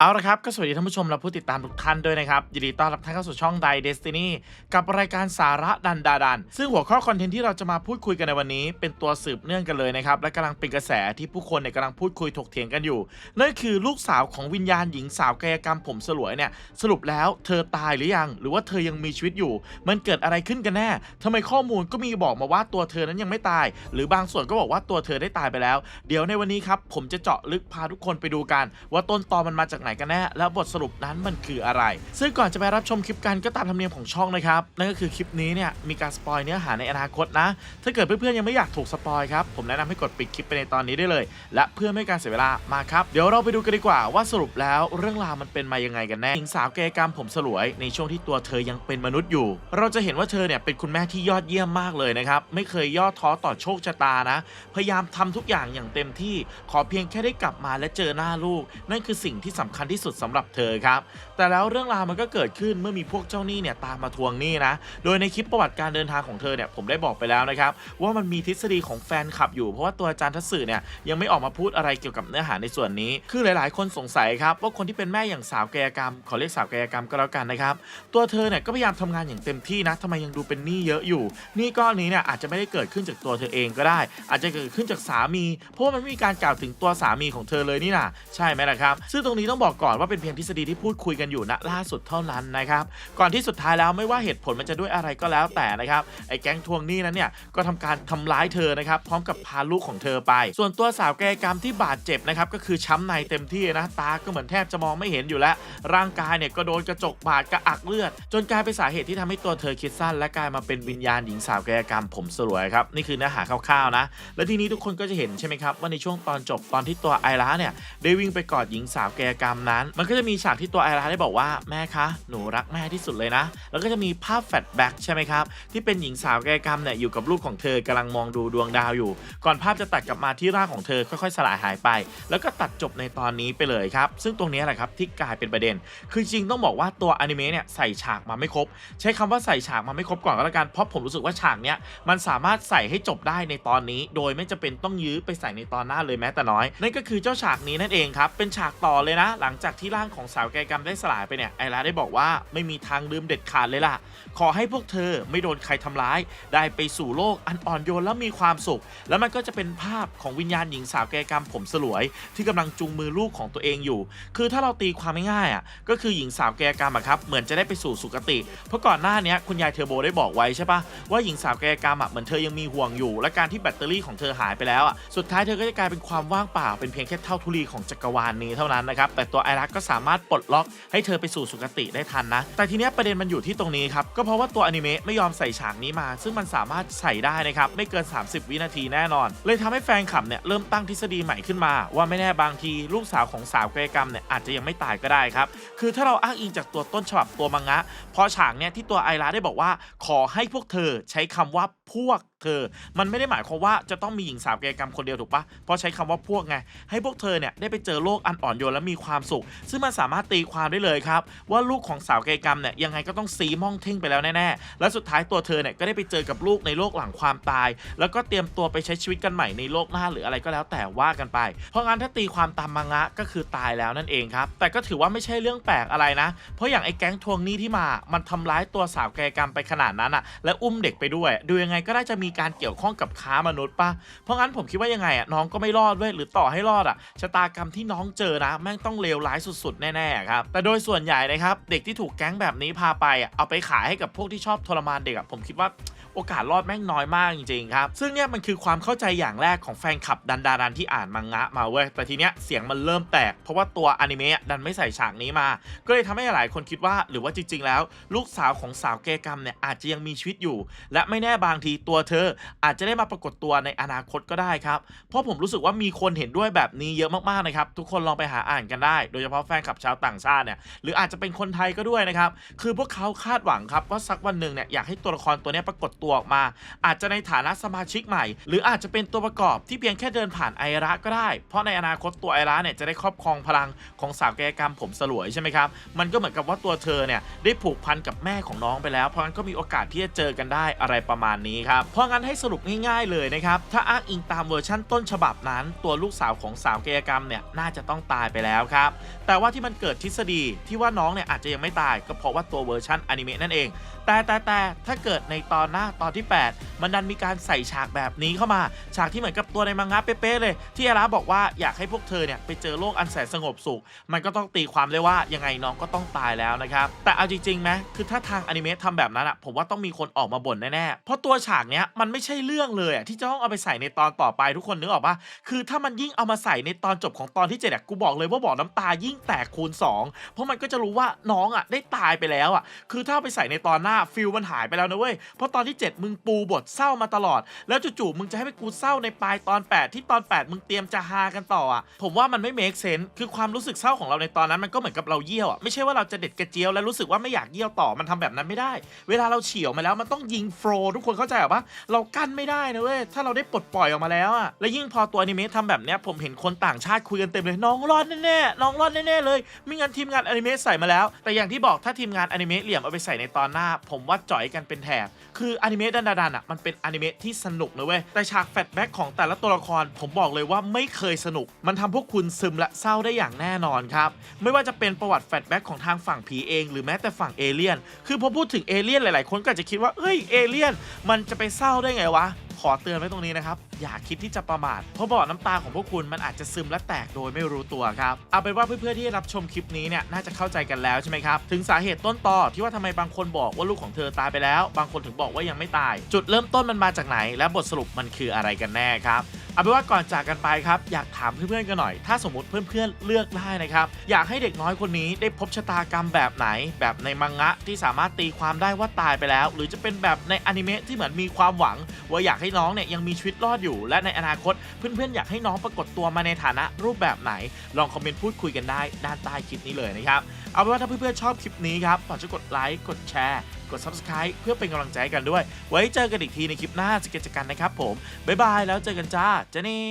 เอาละครับ ก็สวัสดีท่านผู้ชมและผู้ติดตามทุกท่านด้วยนะครับ ยินดีต้อนรับท่านเข้าสู่ช่อง d ด Destiny กับรายการสาระดันดาดัน ซึ่งหัวข้อคอนเทนต์ที่เราจะมาพูดคุยกันในวันนี้ เป็นตัวสืบเนื่องกันเลยนะครับ และกำลังเป็นกระแสที่ผู้คนเนี่ยกำลังพูดคุยถกเถียงกันอยู่ นั่นคือลูกสาวของวิญญาณหญิงสาวกายกรรมผมสลวยเนี่ยสรุปแล้วเธอตายหรือยัง หรือว่าเธอยังมีชีวิตอยู่ มันเกิดอะไรขึ้นกันแน่ทำไมข้อมูลก็มีบอกมาว่าตัวเธอนั้นยังไม่ตาย หรือบางส่วนก็บอกว่าตัวเธอได้ตายไปแล้ว เดี๋ยวในวันนี้ครับผมจะเจาะลึกพาทุกคนไปดูกัน ว่าต้นตอมันมาจากไหนกันแน่แล้วบทสรุปนั้นมันคืออะไร ซึ่งก่อนจะไปรับชมคลิปกันก็ตามธรรมเนียมของช่องนะครับนั่นก็คือคลิปนี้เนี่ยมีการสปอยเนื้อหาในอนาคตนะ ถ้าเกิดเพื่อนๆยังไม่อยากถูกสปอยครับผมแนะนำให้กดปิดคลิปไปในตอนนี้ได้เลย และเพื่อไม่ให้การเสียเวลามาครับเดี๋ยวเราไปดูกันดีกว่าว่าสรุปแล้วเรื่องราวมันเป็นมายังไงกันแน่หญิงสาวกยกรรมผมสลวยในช่วงที่ตัวเธอยังเป็นมนุษย์อยู่ เราจะเห็นว่าเธอเนี่ยเป็นคุณแม่ที่ยอดเยี่ยมมากเลยนะครับไม่เคยย่อท้อต่อโชคชะตานะ พยายามทำทุกอย่างอย่างเต็มที่ ขอเพียงแค่ได้กลับมาและเจอหน้าลูก นั่นคือสิ่งที่สำคัญที่สุดสำหรับเธอครับ แต่แล้วเรื่องราวมันก็เกิดขึ้นเมื่อมีพวกเจ้าหนี้เนี่ยตามมาทวงหนี้นะ โดยในคลิปประวัติการเดินทางของเธอเนี่ยผมได้บอกไปแล้วนะครับว่ามันมีทฤษฎีของแฟนคลับอยู่เพราะว่าตัวอาจารย์ทัศสื่อเนี่ยยังไม่ออกมาพูดอะไรเกี่ยวกับเนื้อหาในส่วนนี้ คือหลายๆ คนสงสัยครับว่าคนที่เป็นแม่อย่างสาวกายกรรม ขอเรียกสาวกายกรรมก็แล้วกันนะครับตัวเธอเนี่ยก็พยายามทำงานอย่างเต็มที่นะทำไมยังดูเป็นหนี้เยอะอยู่หนี้ก้อนนี้เนี่ยอาจจะไม่ได้เกิดขึ้นจากตัวเธอเองก็ได้ อาจจะเกิดขึ้นจากสามี เพราะว่ามันไม่มีการกล่าวถึงตัวสามีของเธอเลยนี่นะใช่ไหมล่ะครับ ซึ่งตรงนี้ต้องบอกอกก่อนว่าเป็นเพียงทฤษฎีที่พูดคุยกันอยู่ณล่าสุดเท่านั้นนะครับ ก่อนที่สุดท้ายแล้วไม่ว่าเหตุผลมันจะด้วยอะไรก็แล้วแต่นะครับไอ้แก๊งทวงหนี้นั้นเนี่ยก็ทำการทำร้ายเธอนะครับพร้อมกับพาลูกของเธอไป ส่วนตัวสาวแกยกรรมที่บาดเจ็บนะครับก็คือช้ำในเต็มที่นะตาก็เหมือนแทบจะมองไม่เห็นอยู่แล้ว ร่างกายเนี่ยก็โดนกระจกบาดกระอักเลือด จนกลายเป็นสาเหตุที่ทำให้ตัวเธอคิดสั้น และกลายมาเป็นวิญญาณหญิงสาวแกยกรรมผมสลวยครับนี่คือเนื้อหาคร่าวๆนะ และทีนี้ทุกคนก็จะเห็นใช่ไหมครับว่าในช่วงตอนจบตอนที่ตัวไอร่าเนี่ยได้วิ่งไปกอดหญิงสาวกกรรมนั้น มันก็จะมีฉากที่ตัวไอร่าได้บอกว่าแม่คะหนูรักแม่ที่สุดเลยนะ แล้วก็จะมีภาพแฟลชแบ็กใช่ไหมครับ ที่เป็นหญิงสาวกายกรรมเนี่ยอยู่กับลูกของเธอกำลังมองดูดวงดาวอยู่ ก่อนภาพจะตัดกลับมาที่ร่างของเธอค่อยๆ สลายหายไป แล้วก็ตัดจบในตอนนี้ไปเลยครับ ซึ่งตรงนี้แหละครับที่กลายเป็นประเด็น คือจริงต้องบอกว่าตัวอนิเมะเนี่ยใส่ฉากมาไม่ครบ ใช้คำว่าใส่ฉากมาไม่ครบก่อนก็แล้วกันเพราะผมรู้สึกว่าฉากเนี้ยมันสามารถใส่ให้จบได้ในตอนนี้ โดยไม่จำเป็นต้องยื้อไปใส่ในตอนหน้าเลยแม้แต่น้อยนั่นก็คือเจ้าฉากนี้นั่นเองครับเป็นฉากต่อเลยนะหลัังจากที่ร่างของสาวแกกรรมได้สลายไปเนี่ยไอราได้บอกว่าไม่มีทางลืมเด็ดขาดเลยล่ะ ขอให้พวกเธอไม่โดนใครทำร้าย ได้ไปสู่โลกอันอ่อนโยนและมีความสุข แล้วมันก็จะเป็นภาพของวิญญาณหญิงสาวแกกรรมผมสลวย ที่กำลังจูงมือลูกของตัวเองอยู่ คือถ้าเราตีความง่ายๆอะก็คือหญิงสาวแกกรรมอะครับเหมือนจะได้ไปสู่สุคติ เพราะก่อนหน้านี้คุณยายเทอร์โบได้บอกไว้ใช่ปะว่าหญิงสาวแกกรรมอะเหมือนเธอยังมีห่วงอยู่ และการที่แบตเตอรี่ของเธอหายไปแล้วอะสุดท้ายเธอก็จะกลายเป็นความว่างเปล่าเป็นเพียงแค่เท่าทุลีของจักรวาลนี้เท่านั้นนะครับแต่ตัวไอรักก็สามารถปลดล็อกให้เธอไปสู่สุคติได้ทันนะ แต่ทีเนี้ยประเด็นมันอยู่ที่ตรงนี้ครับ ก็เพราะว่าตัวอนิเมะไม่ยอมใส่ฉากนี้มา ซึ่งมันสามารถใส่ได้นะครับ ไม่เกิน 30 วินาทีแน่นอน เลยทำให้แฟนคลับเนี่ยเริ่มตั้งทฤษฎีใหม่ขึ้นมา ว่าไม่แน่บางทีลูกสาวของสาวกายกรรมเนี่ยอาจจะยังไม่ตายก็ได้ครับ คือถ้าเราอ้างอิงจากตัวต้นฉบับตัวมังงะ พอฉากเนี่ยที่ตัวไอราได้บอกว่า ขอให้พวกเธอใช้คำว่าพวกเธอมันไม่ได้หมายความว่าจะต้องมีหญิงสาวกายกรรมคนเดียวถูกปะเพราะใช้คำว่าพวกไง ให้พวกเธอเนี่ยได้ไปเจอโลกอันอ่อนโยนและมีความสุข ซึ่งมันสามารถตีความได้เลยครับ ว่าลูกของสาวกายกรรมเนี่ยยังไงก็ต้องซีม่องเท่งไปแล้วแน่ๆ และสุดท้ายตัวเธอเนี่ยก็ได้ไปเจอกับลูกในโลกหลังความตาย แล้วก็เตรียมตัวไปใช้ชีวิตกันใหม่ในโลกหน้าหรืออะไรก็แล้วแต่ว่ากันไป เพราะงั้นถ้าตีความตามมังงะก็คือตายแล้วนั่นเองครับ แต่ก็ถือว่าไม่ใช่เรื่องแปลกอะไรนะ เพราะอย่างไอ้แก๊งทวงหนี้ที่มา มันทำร้ายตัวสาวกายกรรมไปขนาดนั้นอะและอุ้มเด็กไปด้วย ดูยังไงก็ได้จะมีีการเกี่ยวข้องกับค้ามนุษย์ปะเพราะงั้นผมคิดว่ายังไงอะน้องก็ไม่รอดเว้ยหรือต่อให้รอดอะชะตากรรมที่น้องเจอนะแม่งต้องเลวร้ายสุดๆ แน่ๆครับแต่โดยส่วนใหญ่นะครับเด็กที่ถูกแก๊งแบบนี้พาไปอะเอาไปขายให้กับพวกที่ชอบทรมานเด็กอะผมคิดว่า โอกาสรอดแม่งน้อยมากจริงๆครับ ซึ่งเนี่ยมันคือความเข้าใจอย่างแรกของแฟนคลับดันดารันที่อ่านมังงะมาเว้ยแต่ทีเนี้ยเสียงมันเริ่มแตก เพราะว่าตัวอนิเมะดันไม่ใส่ฉากนี้มา ก็เลยทำให้หลายคนคิดว่า หรือว่าจริง ๆ แล้ว ลูกสาวของสาวเกย์กรรมเนี่ยอาจจะยังมีชีวิตอยู่ และไม่แน่บางทีตัวเธอ อาจจะได้มาปรากฏตัวในอนาคตก็ได้ครับเพราะผมรู้สึกว่ามีคนเห็นด้วยแบบนี้เยอะมากๆนะครับทุกคนลองไปหาอ่านกันได้ โดยเฉพาะแฟนคลับชาวต่างชาติเนี่ยหรืออาจจะเป็นคนไทยก็ด้วยนะครับคือพวกเขาคาดหวังครับว่าสักวันหนึ่งเนี่ยอยากให้ตัวละครตัวเนี้ยปรากฏตัวตัวออกมา อาจจะในฐานะสมาชิกใหม่ หรืออาจจะเป็นตัวประกอบที่เพียงแค่เดินผ่านไอระก็ได้ เพราะในอนาคตตัวไอระเนี่ยจะได้ครอบครองพลังของสาวกายกรรมผมสลวยใช่ไหมครับ มันก็เหมือนกับว่าตัวเธอเนี่ยได้ผูกพันกับแม่ของน้องไปแล้ว เพราะงั้นก็มีโอกาสที่จะเจอกันได้อะไรประมาณนี้ครับ เพราะงั้นให้สรุปง่ายๆเลยนะครับ ถ้าอ้างอิงตามเวอร์ชั่นต้นฉบับนั้น ตัวลูกสาวของสาวกายกรรมเนี่ยน่าจะต้องตายไปแล้วครับ แต่ว่าที่มันเกิดทฤษฎีที่ว่าน้องเนี่ยอาจจะยังไม่ตายก็เพราะว่าตัวเวอร์ชันอนิเมะนั่นเอง แต่แต่แต่ถ้าเกิดในตอนหน้าตอนที่ 8 มันดันมีการใส่ฉากแบบนี้เข้ามา ฉากที่เหมือนกับตัวในมังงะเป๊ะๆเลย ที่อาราบอกว่าอยากให้พวกเธอเนี่ยไปเจอโลกอันแสนสงบสุข มันก็ต้องตีความเลยว่ายังไงน้องก็ต้องตายแล้วนะครับ แต่เอาจริงๆไหมคือถ้าทางอนิเมะทำแบบนั้นอะผมว่าต้องมีคนออกมาบ่นแน่ๆ เพราะตัวฉากเนี้ยมันไม่ใช่เรื่องเลยอะที่จะต้องเอาไปใส่ในตอนต่อไปทุกคนนึกออกปะคือถ้ามันยิ่งเอามาใส่ในตอนจบของตอนที่เจ็ดอะกูบอกเลยว่าบอกน้ำตายิ่งแตกคูณสองเพราะมันก็จะรู้ว่าน้องอะได้ตายไปแล้วอะคือถ้าเอาไปใส่ในตอนหน้าฟิลมันหายไปแล้วนะเว้ยเพราะตอนที่7มึงปูบทเศร้ามาตลอด แล้วจู่ๆมึงจะให้ไปกูเศร้าในปลายตอน 8 ที่ตอน 8 มึงเตรียมจะฮากันต่ออะผมว่ามันไม่เมคเซน s ์คือความรู้สึกเศร้าของเราในตอนนั้นมันก็เหมือนกับเราเยี่ยวอะไม่ใช่ว่าเราจะเด็ดกระเจียวแล้วรู้สึกว่าไม่อยากเยี่ยวต่อมันทำแบบนั้นไม่ได้ เวลาเราเฉียวมาแล้วมันต้องยิงโฟร์ทุกคนเข้าใจหรอปะเรากั้นไม่ได้นะเว้ยถ้าเราได้ปลดปล่อยออกมาแล้วอะและยิ่งพอตัวอนิเมะทำแบบเนี้ยผมเห็นคนต่างชาติคุยกันเต็มเลยน้องรอดแน่ๆน้องรอดแน่ๆเลยไม่งั้นทีมงานอนิเมะใส่มาแล้ว แต่อย่างที่บอกถ้าทีมงานอนิเมะเหลี่ยมเอาไปใส่ในตอนหน้า ผมว่าจ่อยกันเป็นแถบคืออนิเมะดันดันๆอะมันเป็นอนิเมะที่สนุกเลยเว้ยแต่ฉากแฟลชแบ็กของแต่ละตัวละครผมบอกเลยว่าไม่เคยสนุก มันทำพวกคุณซึมและเศร้าได้อย่างแน่นอนครับ ไม่ว่าจะเป็นประวัติแฟลชแบ็กของทางฝั่งผีเอง หรือแม้แต่ฝั่งเอเลี่ยน คือพอพูดถึงเอเลี่ยนหลายๆ คนก็จะคิดว่าเอ้ยเอเลี่ยนมันจะไปเศร้าได้ไงวะ ขอเตือนไว้ตรงนี้นะครับ อย่าคิดที่จะประมาทเพราะบ่อน้ำตาของพวกคุณมันอาจจะซึมและแตกโดยไม่รู้ตัวครับเอาเป็นว่าเพื่อนๆที่รับชมคลิปนี้เนี่ยน่าจะเข้าใจกันแล้วใช่ไหมครับถึงสาเหตุต้นตอที่ว่าทำไมบางคนบอกว่าลูกของเธอตายไปแล้ว บางคนถึงบอกว่ายังไม่ตาย จุดเริ่มต้นมันมาจากไหน และบทสรุปมันคืออะไรกันแน่ครับเอาเป็นว่าก่อนจากกันไปครับ อยากถามเพื่อนๆกันหน่อย ถ้าสมมติเพื่อนๆเลือกได้นะครับ อยากให้เด็กน้อยคนนี้ได้พบชะตากรรมแบบไหน แบบในมังงะที่สามารถตีความได้ว่าตายไปแล้ว หรือจะเป็นแบบในอนิเมะที่เหมือนมีความหวัง ว่าอยากให้น้องเนี่ยยังมีชีวิตรอดอยู่ และในอนาคต เพื่อนๆอยากให้น้องปรากฏตัวมาในฐานะรูปแบบไหน ลองคอมเมนต์พูดคุยกันได้ด้านใต้คลิปนี้เลยนะครับเอาเป็นว่าถ้าเพื่อนๆชอบคลิปนี้ครับฝากช่วยกดไลค์กดแชร์ กด subscribe เพื่อเป็นกำลังใจกันด้วย ไว้เจอกันอีกทีในคลิปหน้าสเกิจกันนะครับผม บ๊ายบายแล้วเจอกันจ้าเจนี่